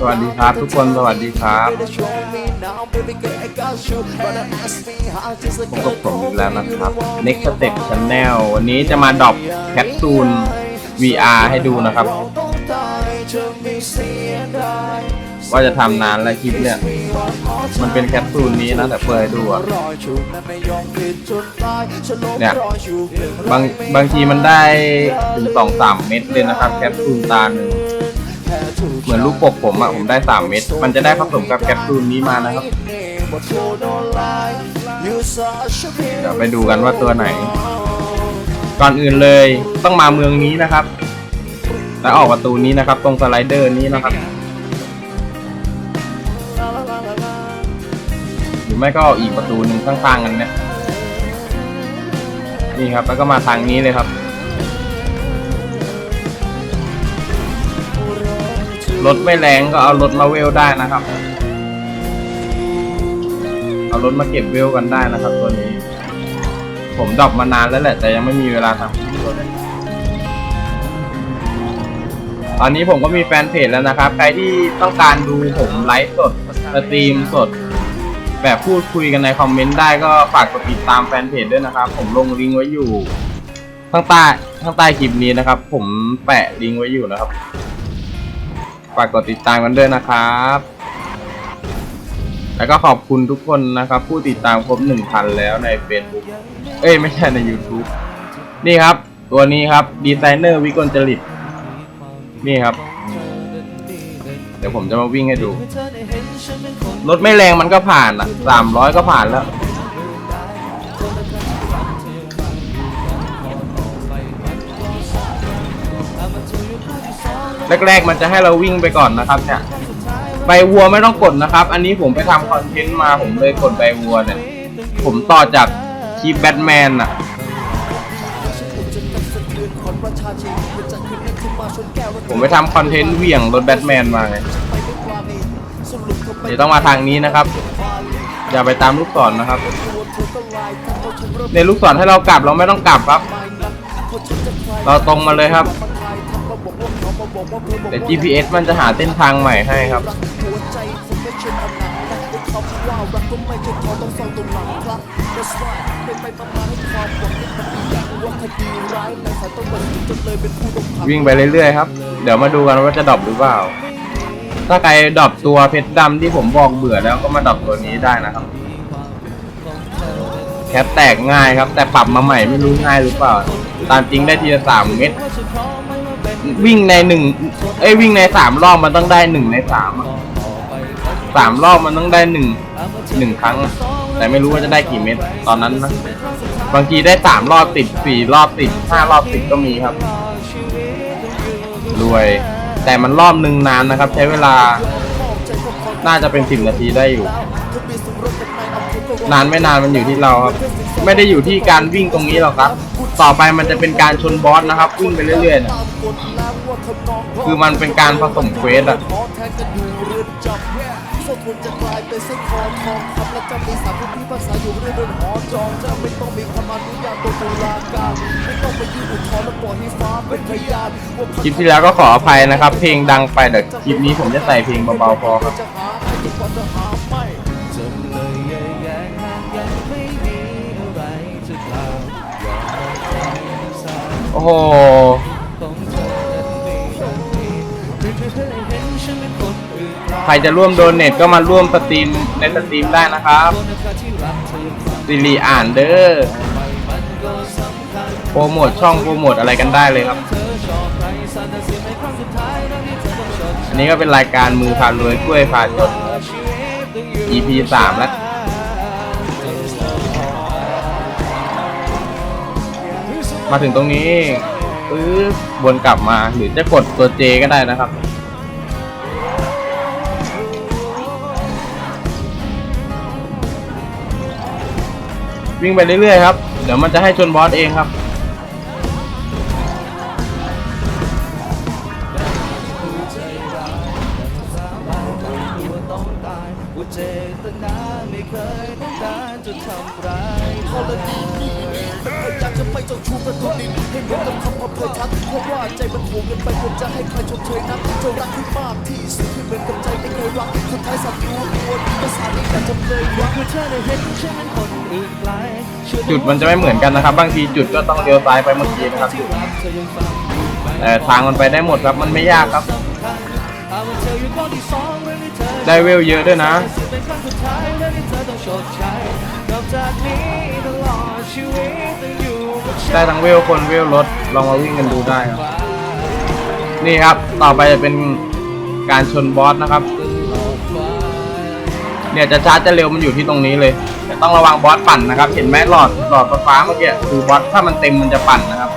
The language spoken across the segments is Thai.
สวัสดีครับทุกคนสวัสดีครับพบกับผมอีกแล้วนะครับ Next Step Channel วันนี้จะมาดรอปแคปซูล VR ให้ดูนะครับ ว่าจะทำนานแล้วคลิปเนี่ย มันเป็นแคปซูลนี้นะ แต่เปิดให้ดูอะเนี่ย บางบางทีมันได้ถึงสองสามเม็ดเลยนะครับ แคปซูลตาหนึ่ง เหมือนลูกปกผมอะผมได้สามเม็ดมันจะได้ผสมกับแคปซูลนี้มานะครับ เดี๋ยวไปดูกันว่าตัวไหน ก่อนอื่นเลยต้องมาเมืองนี้นะครับ แล้วออกประตูนี้นะครับ ตรงสไลเดอร์นี้นะครับ หรือไม่ก็อีกประตูหนึ่งข้างๆกันเนี่ย นี่ครับ แล้วก็มาทางนี้เลยครับ รถไม่แรงก็เอารถมาเวลได้นะครับ เอารถมาเก็บเวลกันได้นะครับ ตัวนี้ ผมดรอปมานานแล้วแหละ แต่ยังไม่มีเวลาทำตัวเลยตอนนี้ผมก็มีแฟนเพจแล้วนะครับ ใครที่ต้องการดูผมไลฟ์สดสตรีมสด แบบพูดคุยกันในคอมเมนต์ได้ก็ฝากกดติดตามแฟนเพจด้วยนะครับ ผมลงลิงก์ไว้อยู่ข้างใต้ข้างใต้คลิปนี้นะครับ ผมแปะลิงก์ไว้อยู่นะครับ ฝากกดติดตามกันด้วยนะครับ แล้วก็ขอบคุณทุกคนนะครับ ผู้ติดตามครบหนึ่งพันแล้วใน Facebook เอ้ยไม่ใช่ใน YouTube นี่ครับ ตัวนี้ครับดีไซเนอร์วิกลจริตนี่ครับ เดี๋ยวผมจะมาวิ่งให้ดู รถไม่แรงมันก็ผ่านอะสามร้อยก็ผ่านแล้ว แรกๆ มันจะให้เราวิ่งไปก่อนนะครับเนี่ยใบวัวไม่ต้องกดนะครับ อันนี้ผมไปทำคอนเทนต์มาผมเลยกดใบวัวเนี่ย ผมต่อจากคลิปแบทแมนอะผมไปทำคอนเทนต์เหวี่ยงรถแบทแมนมาไงเดี๋ยวต้องมาทางนี้นะครับ อย่าไปตามลูกศรนะครับ ในลูกศรให้เรากลับเราไม่ต้องกลับครับ เราตรงมาเลยครับ แต่ GPS มันจะหาเส้นทางใหม่ให้ครับวิ่งไปเรื่อยๆครับ เดี๋ยวมาดูกันว่าจะดรอปหรือเปล่า ถ้าใครดรอปตัวเพชรดำที่ผมบอกเบื่อแล้วก็มาดรอปตัวนี้ได้นะครับแคปแตกง่ายครับ แต่ปรับมาใหม่ไม่รู้ง่ายหรือเปล่า ตามจริงได้ทีละสามเม็ด วิ่งในหนึ่งเอ้ยวิ่งในสามรอบมันต้องได้หนึ่งในสามอะสามรอบมันต้องได้หนึ่งหนึ่งครั้งอะแต่ไม่รู้ว่าจะได้กี่เม็ดตอนนั้นนะบางทีได้สามรอบติดสี่รอบติดห้ารอบติดก็มีครับ รวย แต่มันรอบหนึ่งนานนะครับ ใช้เวลา น่าจะเป็นสิบนาทีได้อยู่ นานไม่นานมันอยู่ที่เราครับ ไม่ได้อยู่ที่การวิ่งตรงนี้หรอกครับ ต่อไปมันจะเป็นการชนบอสนะครับวิ่งไปเรื่อยๆนี่ยคือมันเป็นการผสมเควสอะคลิปที่แล้วก็ขออภัยนะครับ เพลงดังไปแต่คลิปนี้ผมจะใส่เพลงเบาๆพอครับ โอ้โหใครจะร่วมโดเนทก็มาร่วมสตรีมในสตรีมได้นะครับสิริอ่านเด้อโปรโมทช่องโปรโมทอะไรกันได้เลยครับ อันนี้ก็เป็นรายการมือพารวยกล้วยพาจด EP สามแล้ว มาถึงตรงนี้ปึ๊บวนกลับมาหรือจะกดตัว J ก็ได้นะครับ วิ่งไปเรื่อยๆครับ เดี๋ยวมันจะให้ชนบอสเองครับ กินไปควรจะให้ใครชมเชยนักจะรักให้มากที่สุดที่เหมือนกับใจไม่เคยรักสุดท้ายสับตัวตัวดีก็สามีแต่จำเลยรักคือเธอได้เห็นฉันเป็นคนอื่นไกลจุดมันจะไม่เหมือนกันนะครับ บางทีจุดก็ต้องเลี้ยวซ้ายไปเมื่อกี้นะครับแต่ทางมันไปได้หมดครับมันไม่ยากครับ ได้เวลเยอะด้วยนะได้ทั้งเวลคนเวลรถลองมาวิ่งกันดูได้ครับ นี่ครับ ต่อไปจะเป็นการชนบอสนะครับ เนี่ยจะช้าจะเร็วมันอยู่ที่ตรงนี้เลย แต่ต้องระวังบอสปั่นนะครับ เห็นไหมหลอดหลอดฟ้าเมื่อกี้คือบอสถ้ามันเต็มมันจะปั่นนะครับ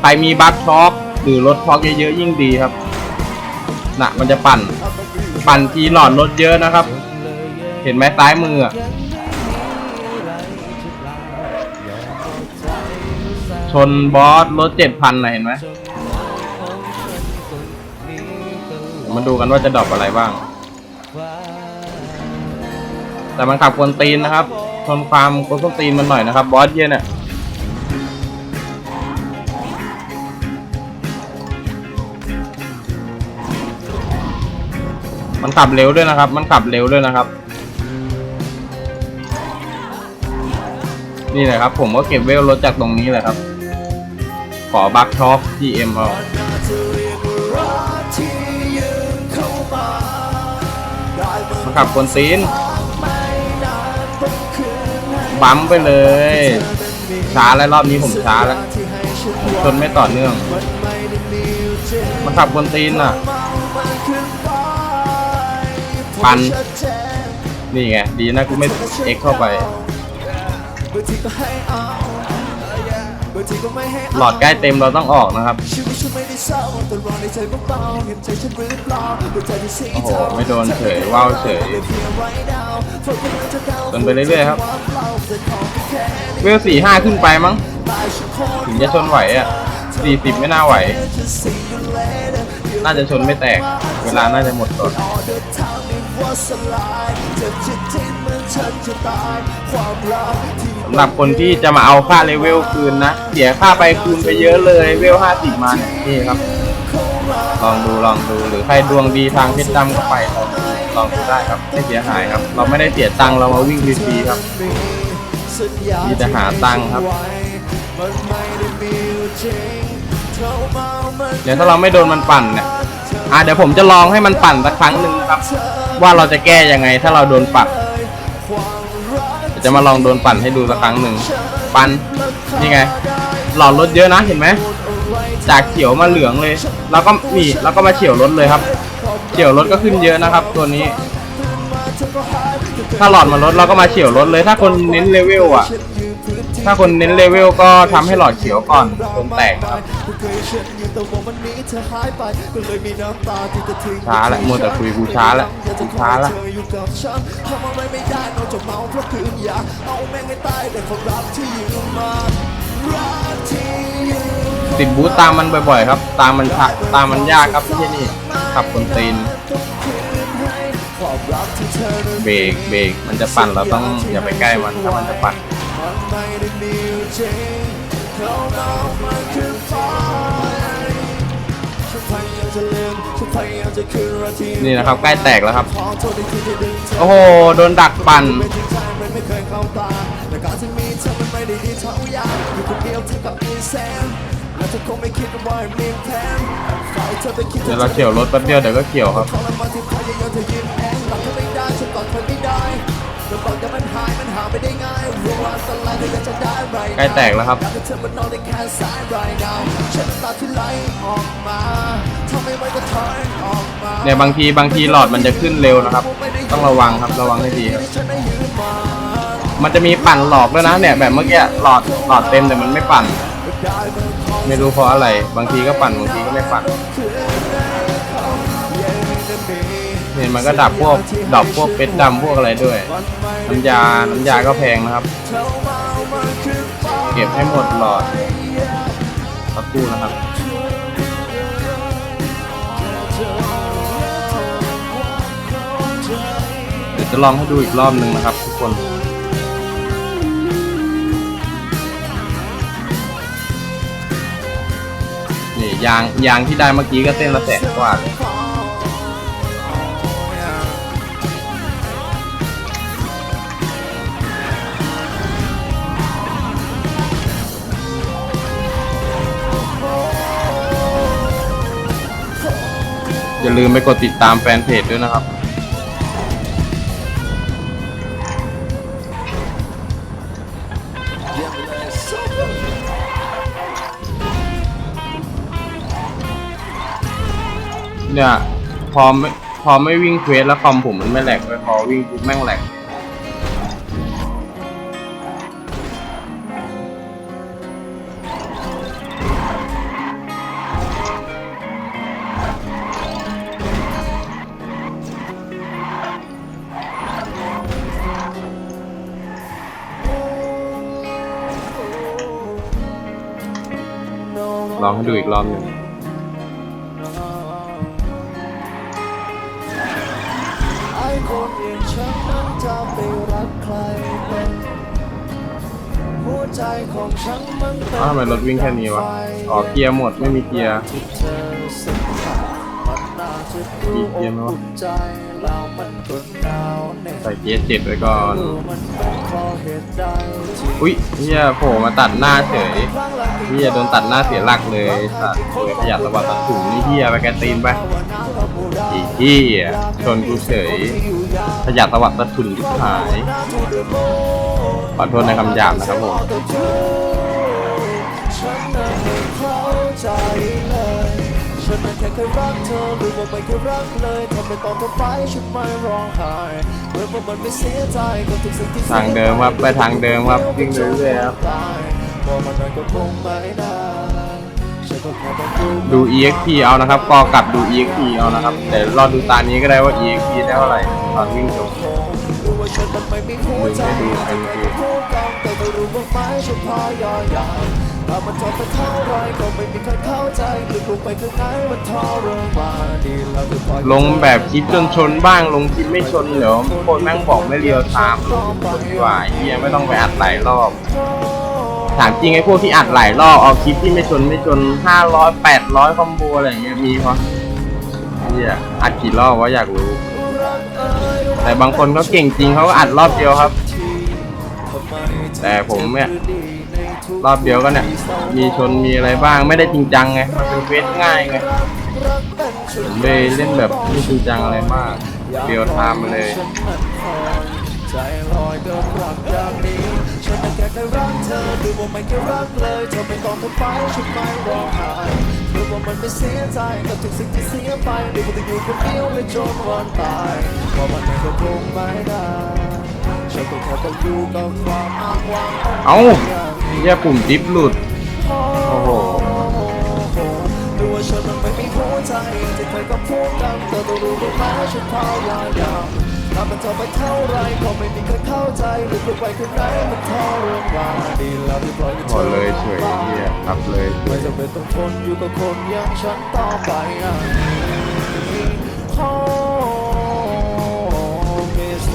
ใครมีบัฟช็อคหรือรถช็อคเยอะๆยิ่งดีครับน่ะมันจะปั่น ปั่นทีหลอดรถเยอะนะครับ เห็นไหมซ้ายมือชนบอสรถเจ็ดพันนะเห็นไหม มาดูกันว่าจะดรอปอะไรบ้าง แต่มันขับกวนตีนนะครับทนความกวนตีนมันหน่อยนะครับ บอสเย็นเนี่ยมันขับเร็วด้วยนะครับ มันขับเร็วด้วยนะครับ นี่แหละครับ ผมก็เก็บเวลรถจากตรงนี้แหละครับ ขอบัคช็อปที่เอ็มเอา ขับกนตีนบัมไปเลยช้าแล้วรอบนี้ผมช้าแล้วชนไม่ต่อเนื่องมันขับบนตีนอะ ปัน นี่ไง ดีนะกูไม่เอ็กเข้าไป หลอดใกล้เต็มเราต้องออกนะครับ โอ้โห ไม่โดนเฉยว่าวเฉยจนไปเรื่อยๆครับ เวลสี่ห้าขึ้นไปมั้ง ถึงจะชนไหวอะสี่สิบไม่น่าไหว น่าจะชนไม่แตก เวลาน่าจะหมดก่อนสำหรับคนที่จะมาเอาค่าเลเวลคืนนะ เสียค่าไปคืนไปเยอะเลยเวลห้าสิบมาเนี่ยนี่ครับ ลองดูลองดูหรือใครดวงดีทางเพชรดำก็ไปลองดูลองดูได้ครับไม่เสียหายครับ เราไม่ได้เสียตังค์เรามาวิ่งฟรีๆครับมีแต่หาตังค์ครับเดี๋ยวถ้าเราไม่โดนมันปั่นเนี่ยอะเดี๋ยวผมจะลองให้มันปั่นสักครั้งหนึ่งครับ ว่าเราจะแก้ยังไงถ้าเราโดนปัดเดี๋ยว จะมาลองโดนปั่นให้ดูสักครั้งหนึ่งปั่นนี่ไง หลอดรถเยอะนะเห็นไหมจากเขียวมาเหลืองเลย แล้วก็นี่แล้วก็มาเฉียวรถเลยครับเฉียวรถก็ขึ้นเยอะนะครับ ตัวนี้ ถ้าหลอดมาลดเราก็มาเฉียวรถเลย ถ้าคนเน้นเลเวลอะ ถ้าคนเน้นเลเวลก็ทำให้หลอดเขียวก่อนจนแตกครับ ช้าละมัวแต่คุยกูช้าละกูช้าละติดบูธตามมันบ่อยๆครับ ตามมันช้าตามมันยากครับที่นี่ขับคนตีนเบรกเบรกมันจะปั่นเราต้องอย่าไปใกล้มันถ้ามันจะปั่น นี่นะครับใกล้แตกแล้วครับ โอ้โห โดนดักปั่นเดี๋ยวเราเฉียวรถแป๊บเดียวเดี๋ยวก็เกี่ยวครับ ใกล้แตกแล้วครับเนี่ยบางทีบางทีหลอดมันจะขึ้นเร็วนะครับ ต้องระวังครับระวังให้ดีครับมันจะมีปั่นหลอกด้วยนะเนี่ยแบบเมื่อกี้หลอดหลอดเต็มแต่มันไม่ปั่น ไม่รู้เพราะอะไร บางทีก็ปั่นบางทีก็ไม่ปั่นเนี่ยมันก็ดับพวกดับพวกเป็ดดำพวกอะไรด้วย น้ำยา น้ำยาก็แพงนะครับ เก็บให้หมดหลอดสักครู่นะครับเดี๋ยวจะลองให้ดูอีกรอบหนึ่งนะครับ ทุกคนนี่ยางยางที่ได้เมื่อกี้ก็เส้นละแสนกว่าเลย อย่าลืมไปกดติดตามแฟนเพจด้วยนะครับเยี่ยมไปเลยเนี่ย พอไม่พอไม่วิ่งเควสแล้วคอมผมมันไม่แหลกเลยพอวิ่งปุ๊บแม่งแหลก องให้ดูอีกรอบหนึ่งไอ้คนอย่างฉันนั้นจะไปรักใครเป็นหัวใจของฉันมันเป็นอ้าวทำไมรถวิ่งแค่นี้วะ อ๋อเกียร์หมดไม่มีเกียร์ที่เธอสัมผัสมันน่าจะดูมีเกียร์ไหมวะอบอุ่น ใจแล้วมันก็หนาวเหน็บใส่เกียร์เจ็ดไว้ก่อนมันเป็นเพราะเหตุใดที่อุ้ยเฮียโผล่มาตัดหน้าเฉยเฮียโดนตัดหน้าเสียหลักเลยสัตว์โวยขยันระบาดตัดถุงนี่เฮียไปแกตีนไปอีเฮียชนกูเฉยขยันระบาดตัดถุงทุกหายขอโทษในคำหยาบนะครับผม ฉันนั้นแค่เคยรักเธอหรือว่าไม่เคยรักเลยทำไมตอนเธอไปฉันไม่ร้องไห้เมื่อมันไม่เสียใจกับทุกสิ่งที่ทางเดิมครับไปทางเดิมครับวิ่งเรื่อยๆครับพอมันนั้นก็คงไม่ได้ฉันก็แค่ต้องดูดู EXP เอานะครับกอกลับดู EXP เอานะครับแต่รอดูตานี้ก็ได้ว่า EXP ได้เท่าไหร่ตอนวิ่งจบรู้ว่าฉันนั้นไม่มีหัวใจดูให้ดูให้ดูพูดกันแต่ เอามันพยายามานทนไปเท่าไรก็ไม่มีใครเข้าใจลึกลงไปข้างในมันทรมานดีแล้วก็ปล่อยลงแบบคลิปจนชนบ้างลงคลิปไม่ชนเดี๋ยวคนแม่งบอกไม่เรียวไทม์ลงคลิปดีกว่าเฮียไม่ต้องไปอัดหลายรอบ ถามจริงไอ้พวกที่อัดหลายรอบเอาคลิปที่ไม่ชนไม่ชนห้าร้อยแปดร้อยคอมโบอะไรอย่างเงี้ยมีปะเฮียอัดกี่รอบวะอยากรู้ แต่บางคนเขาเก่งจริงเขาก็อัดรอบเดียวครับ แต่ผมเนี่ย รอบเดียวก็เนี่ย มีชนมีอะไรบ้างไม่ได้จริงจังไง มันเป็นเควสง่ายไงผมเลยเล่นแบบไม่จริงจังอะไรมากเดียวทม์มาเลยใจลอยเกินรักอย่างนี้ฉันนั้นแค่เคยรักเธอหรือว่าไม่เคยรักเลยเธอไม่ต้องทำไปฉันไม่ร้องไห้หรือว่ามันไม่เสียใจกับทุกสิ่งที่เสียไปหรือว่าจะอยู่คนเดียวเลยจนวันตายเพราะมันเองก็คงไม่ได้ เอ้าเฮียปุ่มดิฟหลุด โอ้โหรู้ว่าฉันมันไม่มีหัวใจที่เคยก็พูดกันแต่ต้องรู้ว่าแม้ฉันพยายามทำมันเธอไปเท่าไรก็ไม่มีใครเข้าใจหรือไปข้างในมันทรมานดีแล้วที่ปล่อยให้พอเลยเฉยเฮียครับเลยไม่จำเป็นต้องทนอยู่กับคนอย่างฉันต่อไปอะโอ้มิส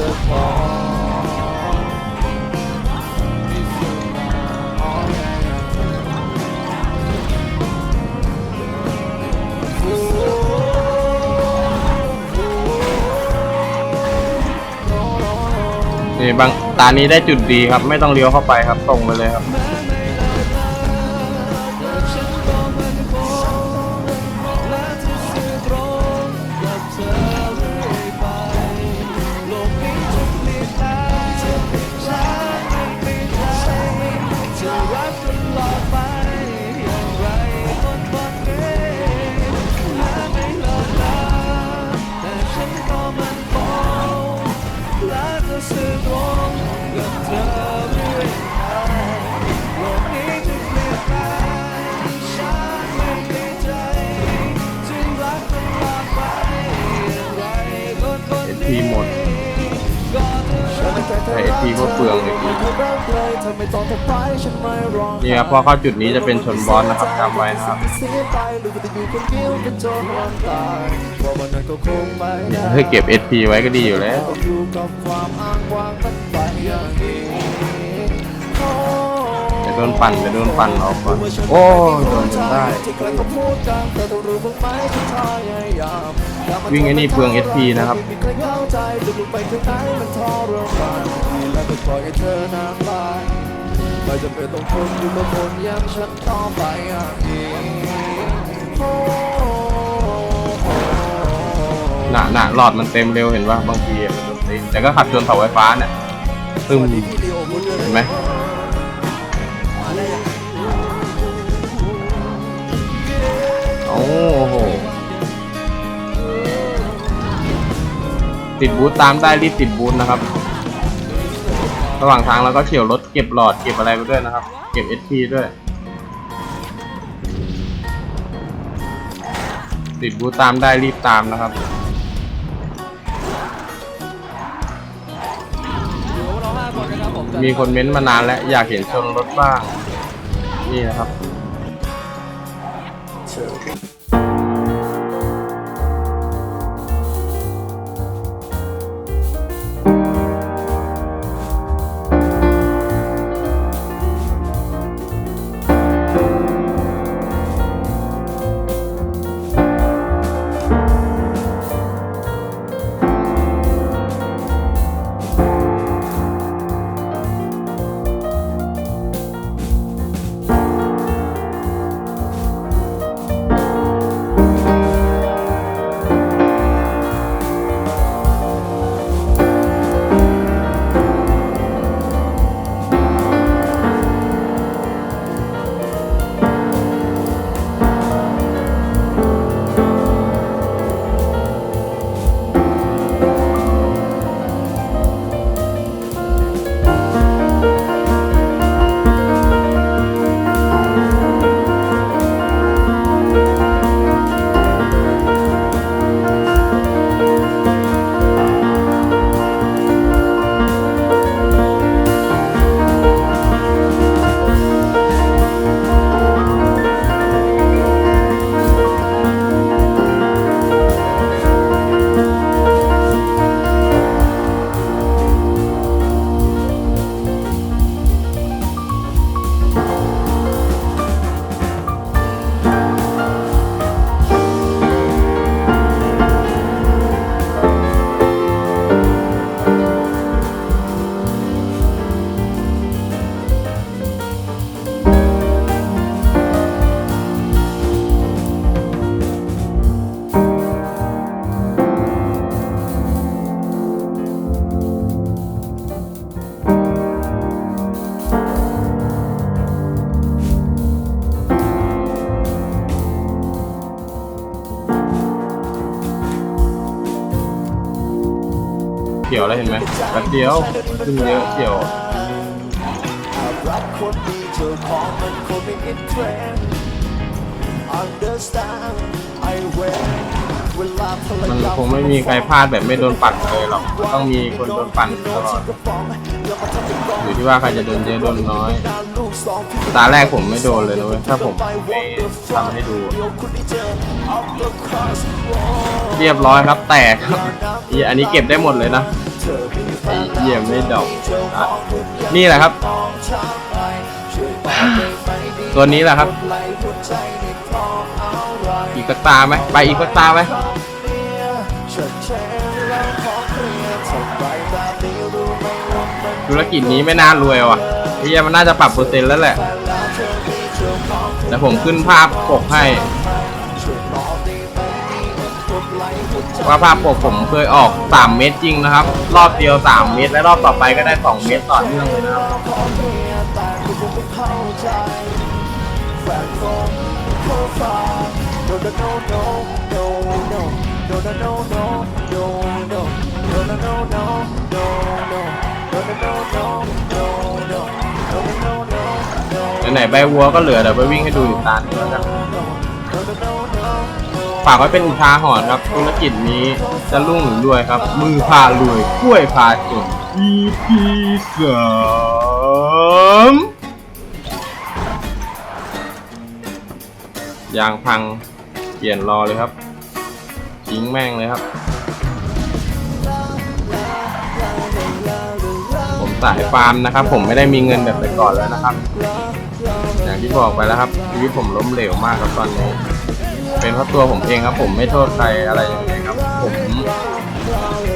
นี่บางตานี้ได้จุดดีครับ ไม่ต้องเลี้ยวเข้าไปครับตรงไปเลยครับ เพราะเข้าจุดนี้จะเป็นชนบอสนะครับจำไว้นะครับให้เก็บ SP ไว้ก็ดีอยู่แล้วจะโดนปั่นจะโดนปั่นออกก่อนโอ้โดนได้วิ่งไอ้นี่เปลือง SP นะครับ ไม่มีใครเข้าใจลึกๆไปข้างในมันทรมานแล้วก็ปล่อยให้เธอนานไปไม่จำเป็นต้องทนอยู่กับคนอย่างฉันต่อไปอย่างนี้โอ้โอ้หนาหนาหลอดมันเต็มเร็วเห็นป่ะบางทีอะมันโดนตีนแต่ก็ขับชนเสาไฟฟ้าเนี่ยตึมเห็นไหมโอ้โหติดบูธตามได้รีบติดบูธนะครับ ระหว่างทางเราก็เฉียวรถ เก็บหลอดเก็บอะไรไปด้วยนะครับ เก็บ SP ด้วยติดบูตามได้รีบตามนะครับมีคนเม้นต์มานานแล้วอยากเห็นชนรถบ้าง นี่นะครับ ยวแล้วเห็นไหมแป๊บเดียวขึ้นเยอะเขียวรักคนมีเจ้าของมันคงไม่อินเทรนด์ understand I wear เวลาภรรมันยาคงไม่มีใครพลาดแบบไม่โดนปั่นเลยหรอกต้องมีคนโดนปั่นตลอดอยู่ที่ว่าใครจะโดนเยอะโดนน้อย ตาแรกผมไม่โดนเลยนะเว้ยถ้าผมไม่ทำให้ดู เรียบร้อยครับแตกครับอันนี้เก็บได้หมดเลยนะ เยี่ยมไม่ดอกอะนี่แหละครับ ตัวนี้แหละครับ อีกตาไหมไปอีกตาไหมธุรกิจนี้ไม่น่ารวยว่ะไอ้เหี้ยมันน่าจะปรับเปอร์เซ็นต์แล้วแหละแต่ผมขึ้นภาพปกให้ ว่าภาพปกผมเคยออก 3 เมตรจริงนะครับ รอบเดียว 3 เมตรและรอบต่อไปก็ได้ 2 เมตรต่อเนื่องเลยนะครับไหนๆใบวัวก็เหลือเดี๋ยวไปวิ่งให้ดูอีกตาหนึงแล้วกัน ฝากไว้เป็นอุทาหรณ์ครับธุรกิจนี้จะรุ่งหรือรวยครับ มือพารวยกล้วยพาจน EP สามยางพังเปลี่ยนรอเลยครับทิ้งแม่งเลยครับ ผมสายฟาร์มนะครับ ผมไม่ได้มีเงินแบบแต่ก่อนแล้วนะครับ อย่างที่บอกไปแล้วครับชีวิตผมล้มเหลวมากครับตอนนี้ เป็นเพราะตัวผมเองครับ ผมไม่โทษใครอะไรยังไงครับ ผม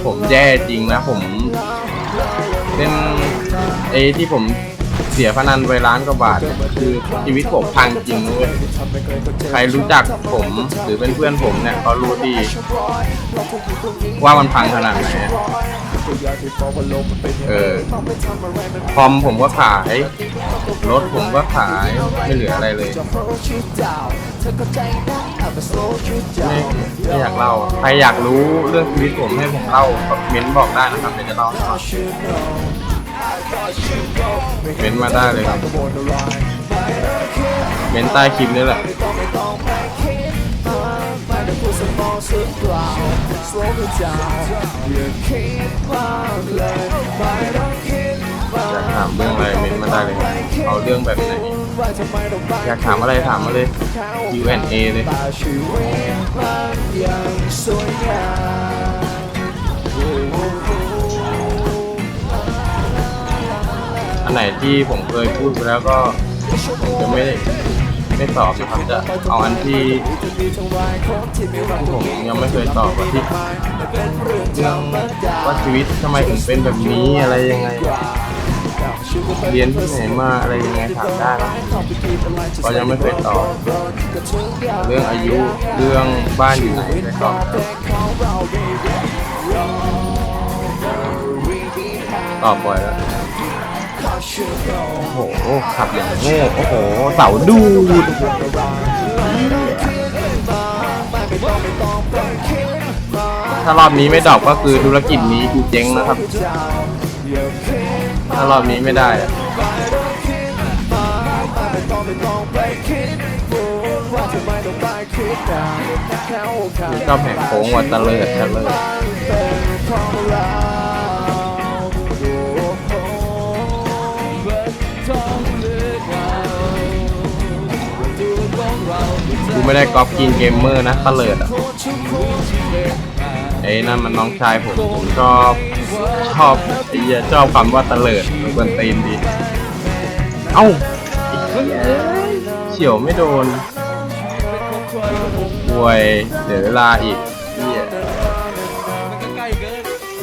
ผมแย่จริงนะ ผมเป็นไอ้ที่ผม สียพนันไปล้านกว่าบาทเนี่ยคือชีวิตผมพังจริงเลยใครรู้จักผมหรือเป็นเพื่อนผมเนี่ยเขารู้ดีว่ามันพังขนาดไหนเออคอมผมก็ขาย รถผมก็ขายไม่เหลืออะไรเลยไม่ไม่อยากเล่าใครอยากรู้เรื่องชีวิตผมให้ผมเล่าก็เม้นบอกได้นะครับเดี๋ยวจะเล่าให้ฟัง เม้นมาได้เลยครับเม้นใต้คลิปนี่แหละอยากถามเรื่องอะไรเม้นมาได้เลยครับเอาเรื่องแบบไหนอยากถามอะไรถามมาเลย Q&A เลย อันไหนที่ผมเคยพูดไปแล้วก็ผมจะไม่ไม่ตอบนะครับจะเอาอันที่ผมยังไม่เคยตอบว่าที่เรื่องว่าชีวิตทำไมถึงเป็นแบบนี้อะไรยังไง เรียนที่ไหนมาอะไรยังไงถามได้นะก็ยังไม่เคยตอบเรื่องอายุเรื่องบ้านอยู่ไหนได้ตอบตอบบ่อยแล้ว โอ้โห ขับอย่างโง่โอ้โห เสาดูดถ้ารอบนี้ไม่ดอกก็คือธุรกิจนี้กูเจ๊งนะครับ ถ้ารอบนี้ไม่ได้อะชอบแหกโค้งวัดตะเลิดตะเลิด ไม่ได้ก๊อปกินเกมเมอร์นะตะเลิดอะไอ้นั่นมันน้องชายผมผมชอบชอบไอ้เหี้ยชอบคำว่าตะเลิดมันกวนตีนดี เอ้าเขียเฉียวไม่โดนป่วยเสียวเวลาอีกเหี้ย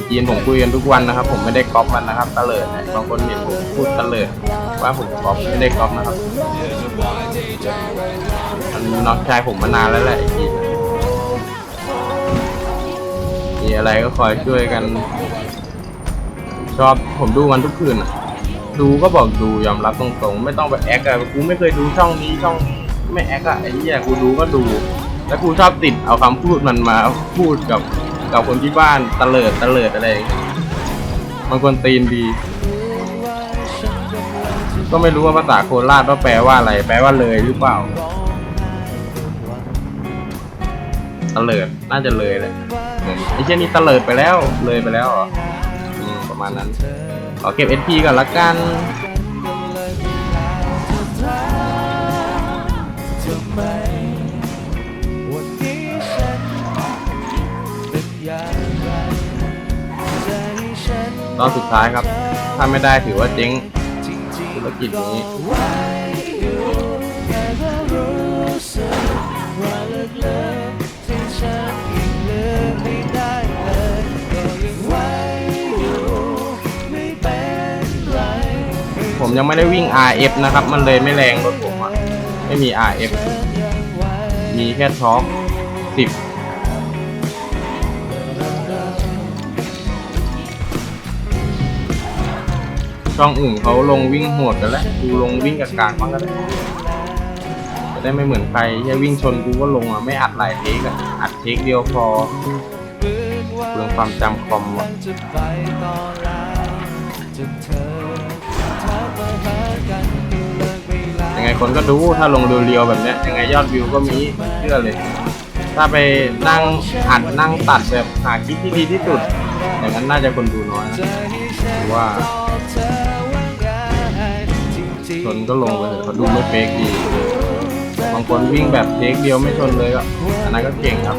จีนผมคุยกันทุกวันนะครับ ผมไม่ได้ก๊อปมันนะครับตะเลิดบางคนเห็นผมพูดตะเลิดว่าผมก๊อปไม่ได้ก๊อปนะครับ น้องชายผมมานานแล้วแหละไอ้จีมีอะไรก็คอยช่วยกัน ชอบผมดูมันทุกคืนอะ ดูก็บอกดูยอมรับตรงๆ ไม่ต้องไปแอคอะกูไม่เคยดูช่องนี้ช่องนี้ไม่แอคอะไอ้เหี้ยกูดูก็ดู แล้วกูชอบติดเอาคำพูดมันมาพูดกับกับคนที่บ้านตะเลิดตะเลิดอะไรอย่างเงี้ยมันควรตีนดี ก็ไม่รู้ว่าภาษาโคราชว่าแปลว่าอะไร แปลว่าเลยหรือเปล่า ตะเลิดน่าจะเลยแหละเหมือนไอ้เช่นนี้ตะเลิดไปแล้วเลยไปแล้วเหรออืมประมาณนั้นขอเก็บ SP ก่อนละกันรอบสุดท้ายครับ ถ้าไม่ได้ถือว่าเจ๊งธุรกิจนี้ ผมยังไม่ได้วิ่ง RF นะครับ มันเลยไม่แรงรถผมอะไม่มี RF มีแค่ท็อปสิบช่องอื่นเขาลงวิ่งโหดกันแล้วกูลงวิ่งกลางๆบ้างก็ได้จะได้ไม่เหมือนใครแค่วิ่งชนกูก็ลงอะไม่อัดหลายเทคอะอัดเทคเดียวพอเรื่องความจำคอมว่ะ ไงคนก็ดูถ้าลงเรียวๆแบบเนี้ยยังไงยอดวิวก็มีเชื่อเลย ถ้าไปนั่งอัดนั่งตัดแบบหาคลิปที่ดีที่สุดอย่างนั้นน่าจะคนดูน้อยนะหรือว่าชนก็ลงไปเถอะเขาดูไม่เฟกดีบางคนวิ่งแบบเทคเดียวไม่ชนเลยก็อันนั้นก็เก่งครับ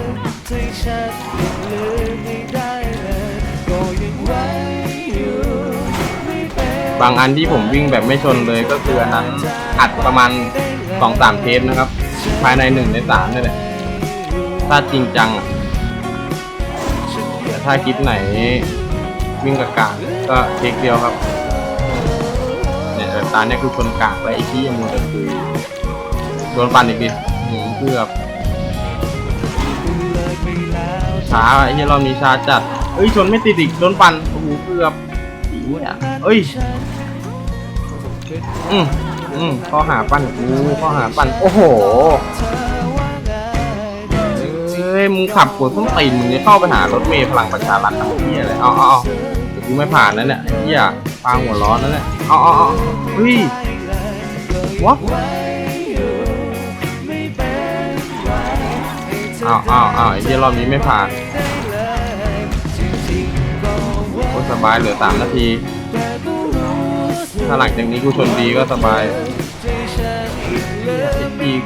บางอันที่ผมวิ่งแบบไม่ชนเลยก็คืออันนั้นอัดประมาณสองสามเทปนะครับ ภายในหนึ่งในสามนี่แหละถ้าจริงจังอะแต่ถ้าคลิปไหนวิ่งกับกางก็เทคเดียวครับเนี่ยตาเนี่ยคือชนกางและไอ้ที่ยังมัวแต่คือโดนปั่นอีกดิหืมเกือบช้าไอ้ที่เรอบนี้ช้าจัดเอ้ยชนไม่ติดอีกโดนปั่นโอ้โหเกือบอี เนี่ยเอ้ย อืมอืมข้อหาปั่นกูข้อหาปั่นโอ้โหเอ้ย มึงขับกดต้นตีนมึงจะเข้าไปหารถเมย์พลังประชารัฐทำเหี้ยอะไรเอาเอาเอาเดี๋ยวกูไม่ผ่านแล้วเนี่ยเหี้ยปางหัวร้อนแล้วเนี่ยเอาเอาเอาเฮ้ยวะเอาเอาเอาไอ้เหี้ยรอบนี้ไม่ผ่าน สบายเหลือสามนาที ถ้าหลังจากนี้กูชนดีก็สบายอีก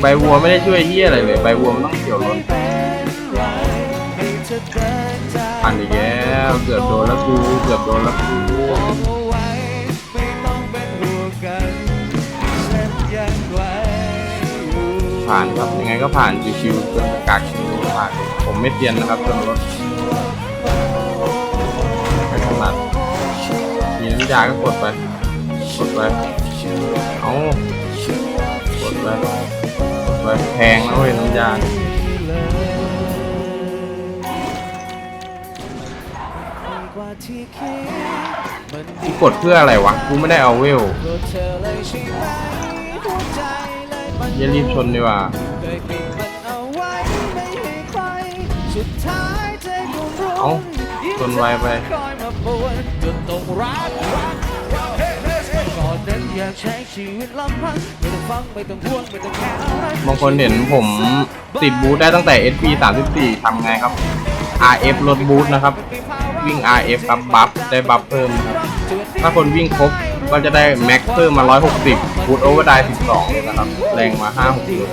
ใบวัวไม่ได้ช่วยเฮียอะไรเลย ใบวัวมันต้องเกี่ยวรถอันอีกแล้วเกือบโดนแล้วกูเกือบโดนแล้วกูผ่านครับยังไงก็ผ่านชิวๆเกินกากชิวผ่านผมไม่เตียนนะครับชนรถ ยาก็กดไป กดไป เอากดไป กดไป แพงนะเว้ยน้ำยากูกดเพื่ออะไรวะ กูไม่ได้เอาเวลอย่ารีบชนดีกว่าเอาชนไวไป บางคนเห็นผมติดบูทได้ตั้งแต่ SP 34ทำไงครับ RF ลดบูทนะครับ วิ่ง RF ครับบัฟได้บัฟเพิ่มครับถ้าคนวิ่งครบก็จะได้แม็กเพิ่มมา 160บูทโอเวอร์ได12เลยนะครับ แรงมา 5-6กิโลเล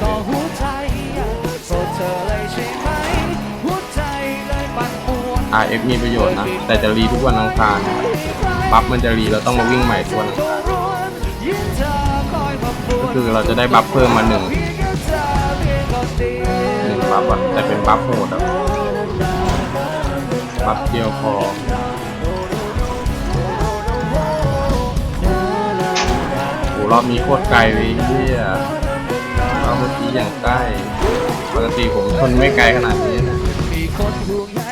ย RF มีประโยชน์นะ แต่จะรีทุกวันอังคารบัฟมันจะรีเราต้องมาวิ่งใหม่ทุกวันอังคารก็คือเราจะได้บัฟเพิ่มมาหนึ่งหนึ่งบัฟอะแต่เป็นบัฟโหดอะบัฟเดียวพอโหรอบนี้โคตรไกลเลยเฮียรอบเมื่อกี้อย่างใกล้ ปกติผมชนไม่ไกลขนาดนี้นะ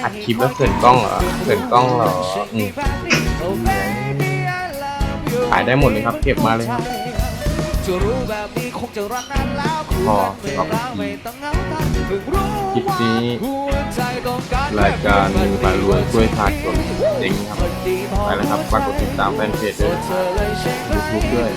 อัดคลิปแล้วเขินกล้องเหรอเขินกล้องเหรออืมขายได้หมดเลยครับเก็บมาเลยครับพอขอบคุณคลิปนี้รายการมีฝ่ายรวยช่วยทาชนเจ๋งครับไปแล้วครับฝากกดติดตามแฟนเพจด้วยยูทูบด้วย